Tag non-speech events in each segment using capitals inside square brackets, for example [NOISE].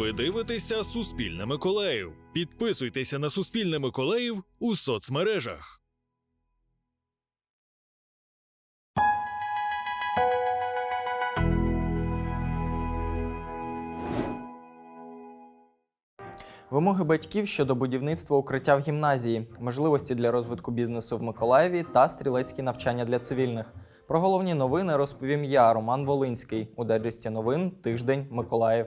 Ви дивитеся Суспільне Миколаїв. Підписуйтеся на Суспільне Миколаїв у соцмережах. Вимоги батьків щодо будівництва укриття в гімназії, можливості для розвитку бізнесу в Миколаєві та стрілецькі навчання для цивільних. Про головні новини розповім я, Роман Волинський, у дайджесті новин Тиждень Миколаїв.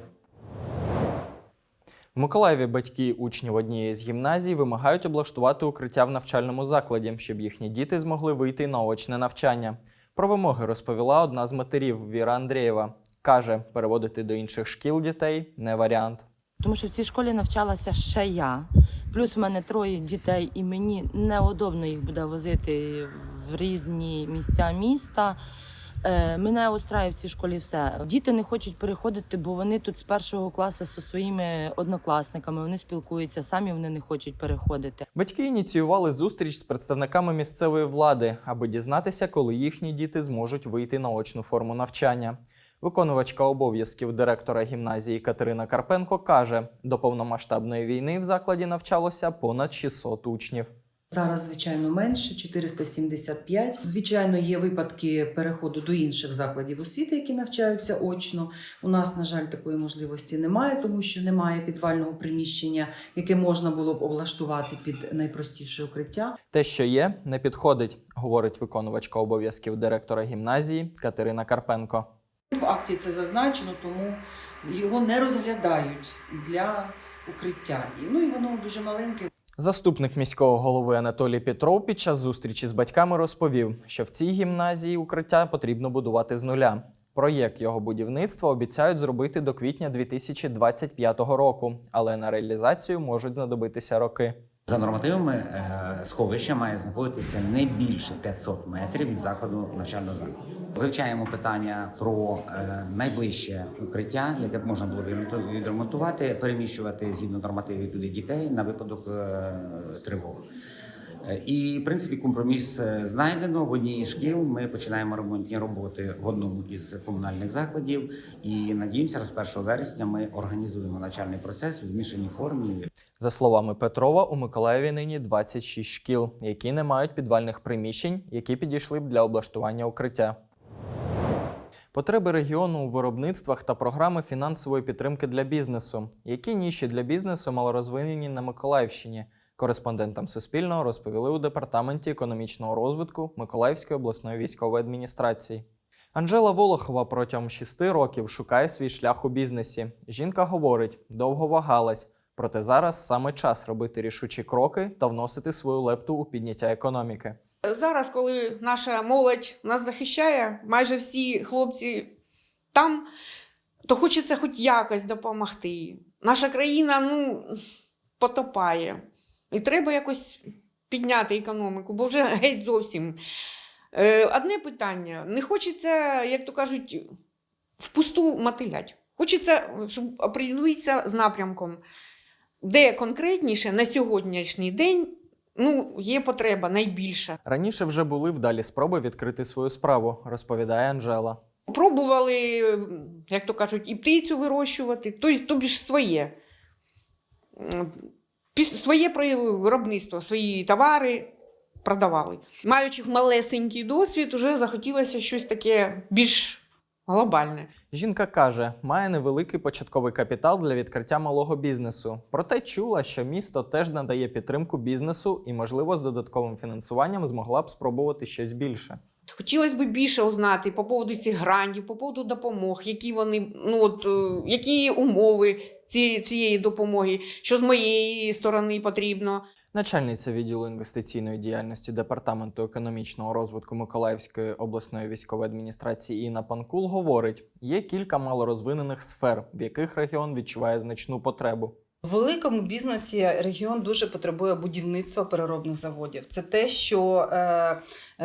В Миколаєві батьки учнів однієї з гімназій вимагають облаштувати укриття в навчальному закладі, щоб їхні діти змогли вийти на очне навчання. Про вимоги розповіла одна з матерів Віра Андрієва. Каже, переводити до інших шкіл дітей не варіант. Тому що в цій школі навчалася ще я. Плюс у мене троє дітей, і мені неудобно їх буде возити в різні місця міста. Е, Мене устраює в цій школі все. Діти не хочуть переходити, бо вони тут з першого класу зі своїми однокласниками. Вони спілкуються самі, вони не хочуть переходити. Батьки ініціювали зустріч з представниками місцевої влади, аби дізнатися, коли їхні діти зможуть вийти на очну форму навчання. Виконувачка обов'язків директора гімназії Катерина Карпенко каже, до повномасштабної війни в закладі навчалося понад 600 учнів. Зараз, звичайно, менше 475. Звичайно, є випадки переходу до інших закладів освіти, які навчаються очно. У нас, на жаль, такої можливості немає, тому що немає підвального приміщення, яке можна було б облаштувати під найпростіше укриття. Те, що є, не підходить, говорить виконувачка обов'язків директора гімназії Катерина Карпенко. В акті це зазначено, тому його не розглядають для укриття. Ну і воно дуже маленьке. Заступник міського голови Анатолій Петров під час зустрічі з батьками розповів, що в цій гімназії укриття потрібно будувати з нуля. Проєкт його будівництва обіцяють зробити до квітня 2025 року, але на реалізацію можуть знадобитися роки. За нормативами е, сховище має знаходитися не більше 500 метрів від закладу навчального закладу. Вивчаємо питання про е, найближче укриття, яке б можна було відремонтувати, переміщувати згідно нормативів туди дітей на випадок е, тривоги. І, в принципі, компроміс знайдено. В одній шкіл ми починаємо ремонтні роботи в одному із комунальних закладів. І надіємося, що з 1 вересня ми організуємо навчальний процес у змішаній формі. За словами Петрова, у Миколаєві нині 26 шкіл, які не мають підвальних приміщень, які підійшли б для облаштування укриття. Потреби регіону у виробництвах та програми фінансової підтримки для бізнесу. Які ніші для бізнесу малорозвинені на Миколаївщині? Кореспондентам Суспільного розповіли у департаменті економічного розвитку Миколаївської обласної військової адміністрації. Анжела Волохова протягом шести років шукає свій шлях у бізнесі. Жінка говорить, довго вагалась, проте зараз саме час робити рішучі кроки та вносити свою лепту у підняття економіки. Зараз, коли наша молодь нас захищає, майже всі хлопці там, то хочеться хоч якось допомогти. Наша країна ну, потопає. І треба якось підняти економіку, бо вже геть зовсім. Е, Одне питання: не хочеться, як то кажуть, впусту мотилять. Хочеться, щоб оприділитися з напрямком, де конкретніше на сьогоднішній день ну, є потреба найбільша. Раніше вже були вдалі спроби відкрити свою справу, розповідає Анжела. Пробували, як то кажуть, і птицю вирощувати, то, тобі ж своє. Піс- Своє виробництво, свої товари продавали. Маючи малесенький досвід, вже захотілося щось таке більш глобальне. Жінка каже, має невеликий початковий капітал для відкриття малого бізнесу. Проте чула, що місто теж надає підтримку бізнесу і, можливо, з додатковим фінансуванням змогла б спробувати щось більше. Хотілося б більше узнати по поводу цих грантів, по поводу допомог, які вони, ну от е, які умови цієї, цієї допомоги, що з моєї сторони потрібно. Начальниця відділу інвестиційної діяльності департаменту економічного розвитку Миколаївської обласної військової адміністрації Інна Панкул говорить: є кілька малорозвинених сфер, в яких регіон відчуває значну потребу. В великому бізнесі регіон дуже потребує будівництва переробних заводів. Це те, що е,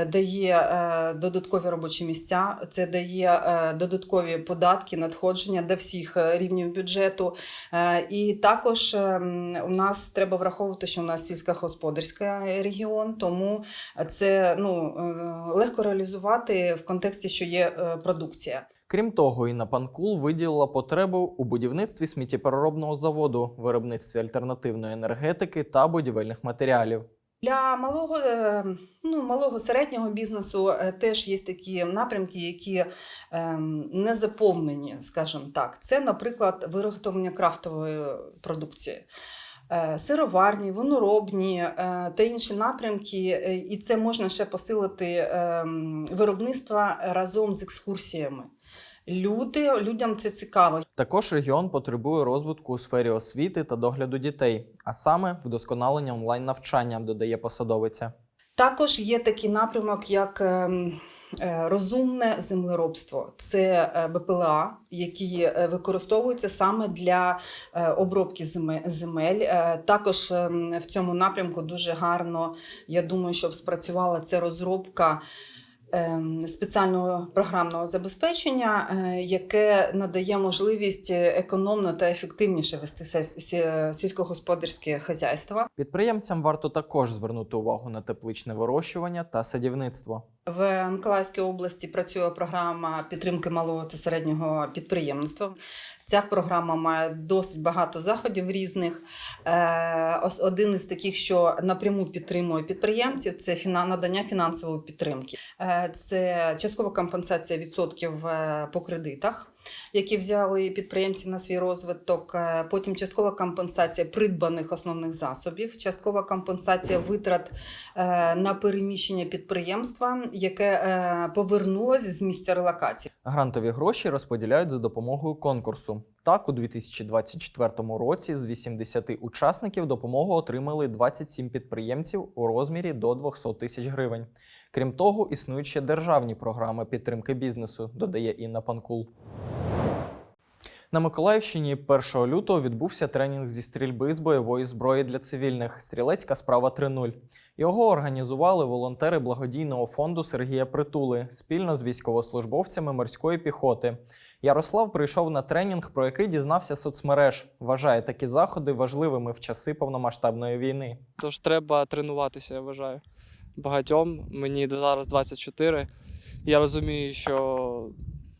дає е, додаткові робочі місця, це дає е, додаткові податки, надходження до всіх е, рівнів бюджету. Е, і також е, у нас треба враховувати, що у нас сільськогосподарський регіон, тому це ну, е, легко реалізувати в контексті, що є е, продукція. Крім того, Інна Панкул виділила потребу у будівництві сміттєпереробного заводу, виробництві альтернативної енергетики та будівельних матеріалів. Для малого, е, ну, малого середнього бізнесу е, теж є такі напрямки, які ем, не заповнені, скажімо так. Це, наприклад, виготовлення крафтової продукції. Е, Сироварні, виноробні е, та інші напрямки, Е, і це можна ще посилити виробництво разом з екскурсіями. Люди, людям це цікаво. Також регіон потребує розвитку у сфері освіти та догляду дітей, а саме вдосконалення онлайн-навчання, додає посадовиця. Також є такий напрямок, як ем, е, розумне землеробство. Це е, БПЛА, які е, використовуються саме для обробки земе- земель. Також ем, в цьому напрямку дуже гарно, я думаю, щоб спрацювала це розробка. Ем, Спеціального програмного забезпечення, е, яке надає можливість економно та ефективніше вести сільськогосподарське хазяйство. Підприємцям варто також звернути увагу на тепличне вирощування та садівництво. В Миколаївській області працює програма підтримки малого та середнього підприємництва. Ця програма має досить багато заходів різних. Ось Один із таких, що напряму підтримує підприємців, це надання фінансової підтримки. Е, Це часткова компенсація відсотків е, по кредитах, які взяли підприємці на свій розвиток. Е, Потім часткова компенсація придбаних основних засобів, часткова компенсація витрат е, на переміщення підприємства, яке е, повернулося з місця релокації. Грантові гроші розподіляють за допомогою конкурсу. Так, у 2024 році з 80 учасників допомогу отримали 27 підприємців у розмірі до 200 тисяч гривень. Крім того, існують ще державні програми підтримки бізнесу, додає Інна Панкул. На Миколаївщині 1 лютого відбувся тренінг зі стрільби з бойової зброї для цивільних Стрілецька справа 3.0. Його організували волонтери благодійного фонду Сергія Притули спільно з військовослужбовцями морської піхоти. Ярослав прийшов на тренінг, про який дізнався соцмереж. Вважає такі заходи важливими в часи повномасштабної війни. Тож треба тренуватися, я вважаю. Багатьом. Мені зараз 24. Я розумію, що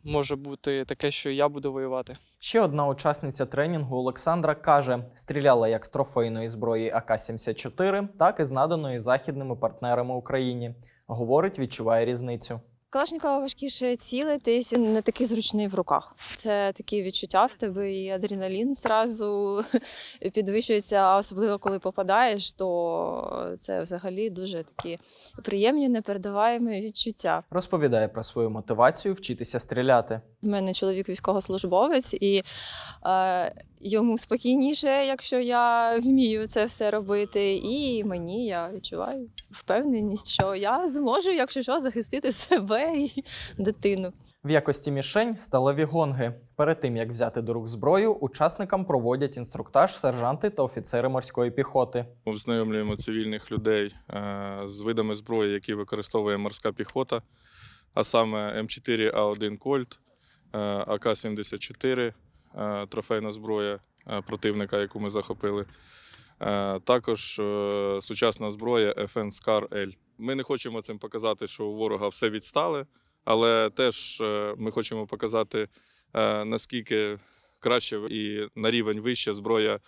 може бути таке, що я буду воювати. Ще одна учасниця тренінгу Олександра каже: стріляла як з трофейної зброї АК-74, так і з наданої західними партнерами Україні. Говорить, відчуває різницю. Калашникова важкіше цілитись, не такий зручний в руках. Це такі відчуття в тебе, і адреналін зразу [LAUGHS] підвищується, а особливо коли попадаєш, то це взагалі дуже такі приємні, непередаваємі відчуття. Розповідає про свою мотивацію вчитися стріляти. У мене чоловік військовослужбовець, і е, йому спокійніше, якщо я вмію це все робити. І мені я відчуваю впевненість, що я зможу, якщо що, захистити себе і дитину. В якості мішень сталеві гонги. Перед тим як взяти до рук зброю, учасникам проводять інструктаж сержанти та офіцери морської піхоти. Ми Ознайомлюємо цивільних людей е, з видами зброї, які використовує морська піхота, а саме М4А1 Кольт, АК-74, е, трофейна зброя е, противника, яку ми захопили. Е, Також е, сучасна зброя FN Scar L. Ми не хочемо цим показати, що у ворога все відстали, але теж е, ми хочемо показати, е, наскільки краще і на рівень вище зброя е,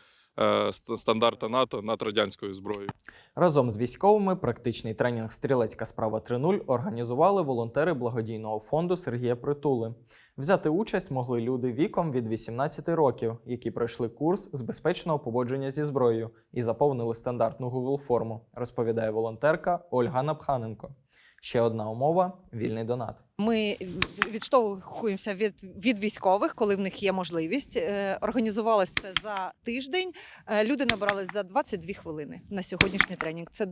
стандарта НАТО над радянською зброєю. Разом з військовими практичний тренінг Стрілецька справа 3.0 організували волонтери благодійного фонду Сергія Притули. Взяти участь могли люди віком від 18 років, які пройшли курс з безпечного поводження зі зброєю і заповнили стандартну Google форму, розповідає волонтерка Ольга Напханенко. Ще одна умова вільний донат. Ми відштовхуємося від, від військових, коли в них є можливість. Е, Організувалось це за тиждень. Е, Люди набрались за 22 хвилини на сьогоднішній тренінг. Це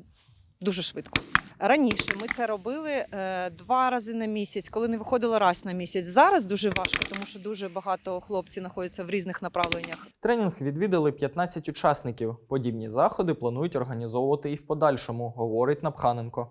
дуже швидко. Раніше ми це робили е, два рази на місяць, коли не виходило раз на місяць. Зараз дуже важко, тому що дуже багато хлопців знаходяться в різних направленнях. Тренінг відвідали 15 учасників. Подібні заходи планують організовувати і в подальшому, говорить Напханенко.